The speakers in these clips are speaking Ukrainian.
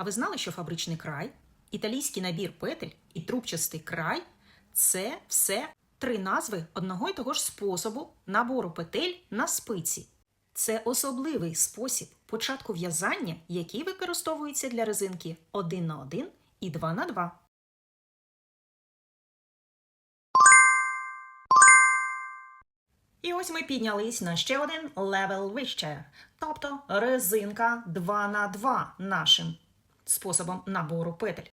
А ви знали, що фабричний край, італійський набір петель і трубчастий край це все три назви одного й того ж способу набору петель на спиці. Це особливий спосіб початку в'язання, який використовується для резинки 1 на 1 і 2 на 2. І ось ми піднялись на ще один левел вище, тобто резинка 2 на 2 нашим способом набору петель.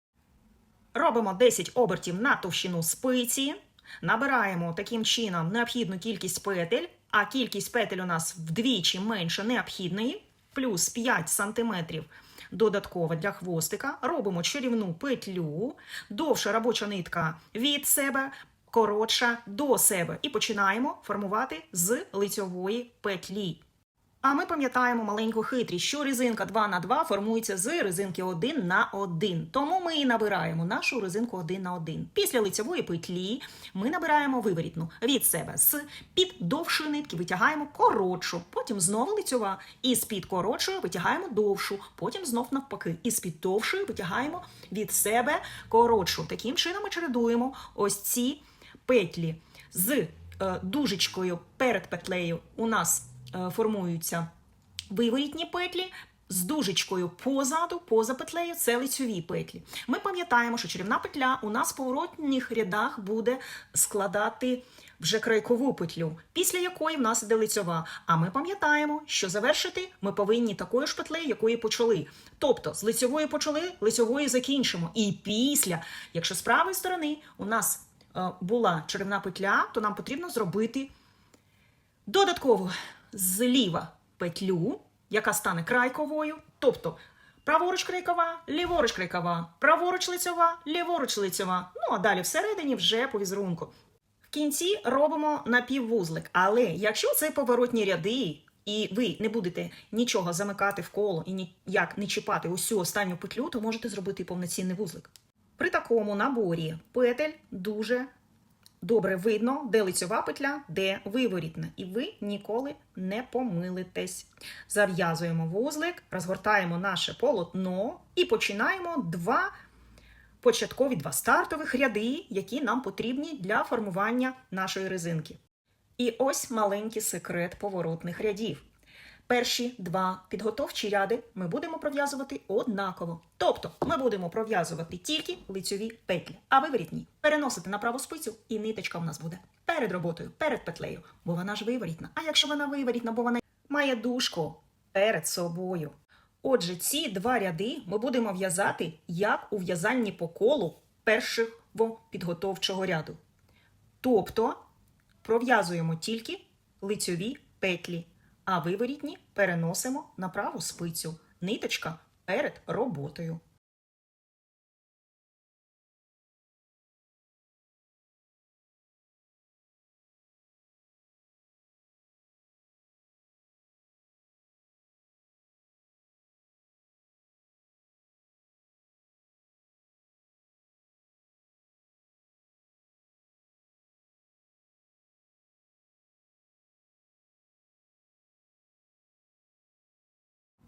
Робимо 10 обертів на товщину спиці, набираємо таким чином необхідну кількість петель, а кількість петель у нас вдвічі менше необхідної, плюс 5 см додатково для хвостика. Робимо чарівну петлю, довша робоча нитка від себе, коротша до себе. І починаємо формувати з лицьової петлі. А ми пам'ятаємо маленьку хитрість, що резинка 2 на 2 формується з резинки 1 на 1. Тому ми і набираємо нашу резинку 1 на 1. Після лицевої петлі ми набираємо виворітну від себе з під довшої нитки витягаємо коротшу, потім знову лицьова. І з під коротшої витягаємо довшу, потім знов навпаки. І з під довшої витягаємо від себе коротшу. Таким чином ми чередуємо ось ці петлі з е, дужечкою перед петлею. У нас формуються виворітні петлі. З дужечкою позаду, поза петлею, це лицьові петлі. Ми пам'ятаємо, що чарівна петля у нас в поворотних рядах буде складати вже крайкову петлю, після якої в нас іде лицьова. А ми пам'ятаємо, що завершити ми повинні такою ж петлею, якої почали. Тобто з лицьової почали, лицьової закінчимо. І після, якщо з правої сторони у нас е, була чарівна петля, то нам потрібно зробити додатково зліва петлю, яка стане крайковою, тобто праворуч крайкова, ліворуч крайкова, праворуч лицьова, ліворуч лицьова. Ну а далі всередині вже по візерунку. В кінці робимо напіввузлик. Але якщо це поворотні ряди, і ви не будете нічого замикати в коло і ніяк не чіпати усю останню петлю, то можете зробити повноцінний вузлик. При такому наборі петель дуже добре видно, де лицьова петля, де виворітна, і ви ніколи не помилитесь. Зав'язуємо вузлик, розгортаємо наше полотно і починаємо два початкові, два стартових ряди, які нам потрібні для формування нашої резинки. І ось маленький секрет поворотних рядів. Перші два підготовчі ряди ми будемо пров'язувати однаково. Тобто ми будемо пров'язувати тільки лицьові петлі, а виворітні переносити на праву спицю, і ниточка в нас буде перед роботою, перед петлею, бо вона ж виворітна. А якщо вона виворітна, бо вона має дужку перед собою. Отже, ці два ряди ми будемо в'язати як у в'язанні по колу першого підготовчого ряду. Тобто пров'язуємо тільки лицьові петлі а виворітні переносимо на праву спицю. Ниточка перед роботою.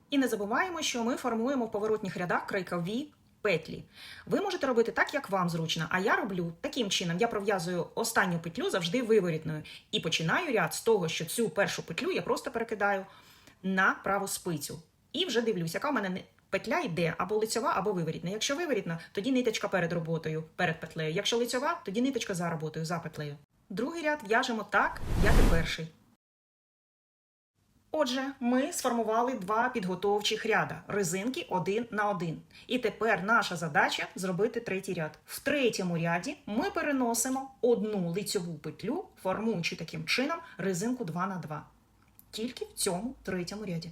І не забуваємо, що ми формуємо в поворотних рядах крайкові петлі. Ви можете робити так, як вам зручно, а я роблю таким чином: я пров'язую останню петлю завжди виворітною. І починаю ряд з того, що цю першу петлю я просто перекидаю на праву спицю. І вже дивлюсь, яка в мене петля йде або лицьова, або виворітна. Якщо виворітна, тоді ниточка перед роботою, перед петлею. Якщо лицьова, тоді ниточка за роботою, за петлею. Другий ряд в'яжемо так, як і перший. Отже, ми сформували два підготовчих ряда резинки один на один. І тепер наша задача зробити третій ряд. В третьому ряді ми переносимо одну лицьову петлю, формуючи таким чином резинку 2 на 2. Тільки в цьому третьому ряді.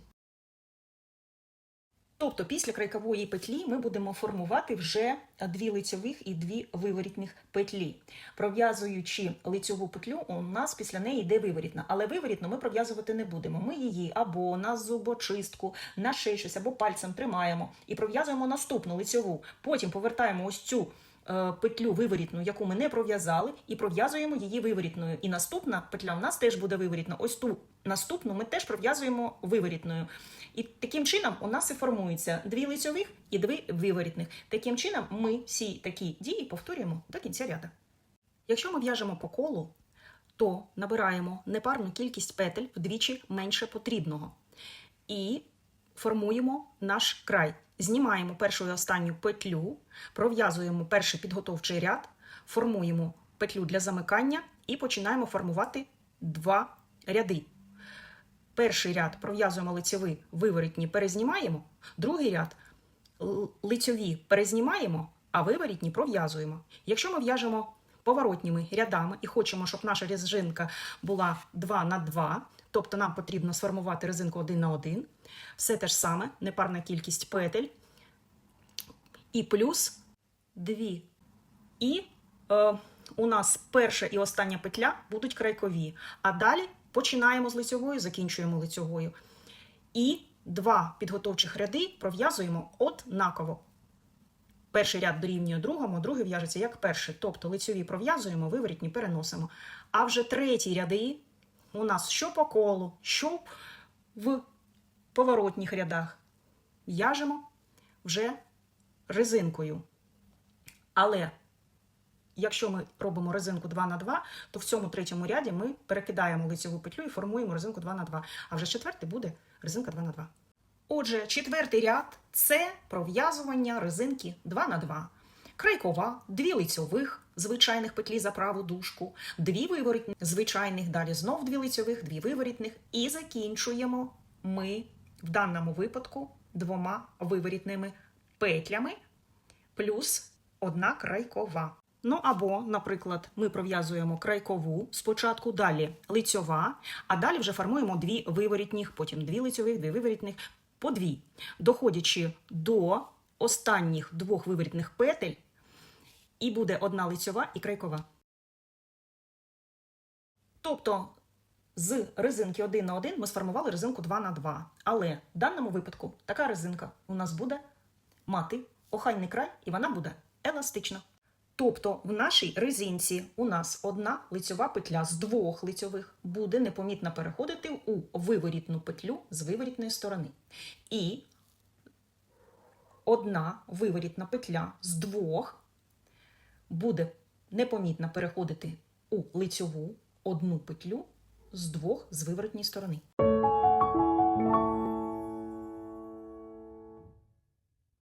Тобто після крайкової петлі ми будемо формувати вже дві лицьових і дві виворітних петлі. Пров'язуючи лицьову петлю, у нас після неї йде виворітна. Але виворітну ми пров'язувати не будемо. Ми її або на зубочистку, на ще щось, або пальцем тримаємо і пров'язуємо наступну лицьову. Потім повертаємо ось цю петлю виворітну, яку ми не пров'язали, і пров'язуємо її виворітною. І наступна петля у нас теж буде виворітна. Ось ту наступну ми теж пров'язуємо виворітною. І таким чином у нас і формується дві лицьових і дві виворітних. Таким чином ми всі такі дії повторюємо до кінця ряда. Якщо ми в'яжемо по колу, то набираємо непарну кількість петель вдвічі менше потрібного. І формуємо наш край. Знімаємо першу і останню петлю, пров'язуємо перший підготовчий ряд, формуємо петлю для замикання і починаємо формувати два ряди. Перший ряд пров'язуємо лицьові, виворітні перезнімаємо, другий ряд л- лицьові перезнімаємо, а виворітні пров'язуємо. Якщо ми в'яжемо поворотніми рядами і хочемо, щоб наша резинка була 2 на 2, тобто нам потрібно сформувати резинку 1 на 1, все те ж саме, непарна кількість петель і плюс 2. І е, у нас перша і остання петля будуть крайкові, а далі починаємо з лицьовою, закінчуємо лицьовою. І два підготовчих ряди пров'язуємо однаково. Перший ряд дорівнює другому, другий в'яжеться як перший. Тобто лицьові пров'язуємо, виворітні переносимо. А вже третій ряди у нас що по колу, що в поворотніх рядах. В'яжемо вже резинкою. Але якщо ми робимо резинку 2 на 2, то в цьому третьому ряді ми перекидаємо лицьову петлю і формуємо резинку 2 на 2. А вже четвертий буде резинка 2 на 2. Отже, четвертий ряд це пров'язування резинки 2 на 2. Крайкова, дві лицьових звичайних петлі за праву дужку, дві виворітних звичайних, далі знов дві лицьових, дві виворітних. І закінчуємо ми в даному випадку двома виворітними петлями плюс одна крайкова. Ну або, наприклад, ми пров'язуємо крайкову спочатку, далі лицьова, а далі вже формуємо дві виворітніх, потім дві лицьових, дві виворітних, по дві. Доходячи до останніх двох виворітних петель, і буде одна лицьова і крайкова. Тобто з резинки 1 на 1 ми сформували резинку 2 на 2. Але в даному випадку така резинка у нас буде мати охайний край, і вона буде еластична. Тобто в нашій резинці у нас одна лицьова петля з двох лицьових буде непомітно переходити у виворітну петлю з виворітної сторони. І одна виворітна петля з двох буде непомітно переходити у лицьову одну петлю з двох з виворотній сторони.